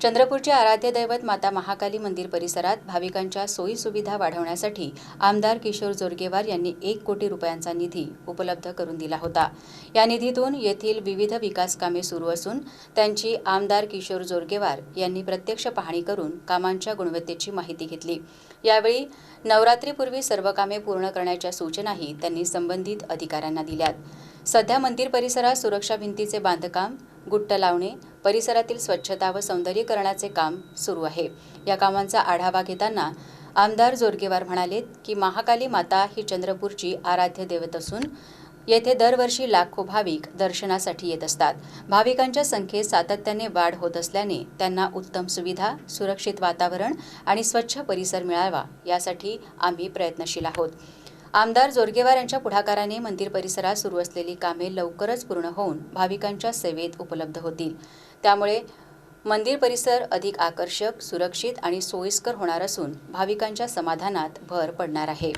चंद्रपूरचे आराध्य दैवत माता महाकाली मंदिर परिसरात भाविकांच्या सोयी सुविधा वाढवण्यासाठी आमदार किशोर जोरगेवार यांनी एक कोटी रुपयांचा निधी उपलब्ध करून दिला होता. या निधीतून येथील विविध विकास कामे सुरू असून त्यांची आमदार किशोर जोरगेवार यांनी प्रत्यक्ष पाहणी करून कामांच्या गुणवत्तेची माहिती घेतली. यावेळी नवरात्रीपूर्वी सर्व कामे पूर्ण करण्याच्या सूचनाही त्यांनी संबंधित अधिकाऱ्यांना दिल्यात. सध्या मंदिर परिसरात सुरक्षा भिंतीचे बांधकाम गुट्ट लावणे परिसरातील स्वच्छता व सौंदर्यीकरणाचे काम सुरू आहे. या कामांचा आढावा घेताना आमदार जोरगेवार म्हणालेत की महाकाली माता ही चंद्रपूरची आराध्य देवत असून येथे दरवर्षी लाखो भाविक दर्शनासाठी येत असतात. भाविकांच्या संख्येत सातत्याने वाढ होत असल्याने त्यांना उत्तम सुविधा सुरक्षित वातावरण आणि स्वच्छ परिसर मिळावा यासाठी आम्ही प्रयत्नशील आहोत. आमदार जोरगेवार यांच्या पुढाकाराने मंदिर परिसरात सुरू असलेली कामे लवकरच पूर्ण होऊन भाविकांच्या सेवेत उपलब्ध होतील. त्यामुळे मंदिर परिसर अधिक आकर्षक सुरक्षित आणि सोयीस्कर होणार असून भाविकांच्या समाधानात भर पडणार आहे.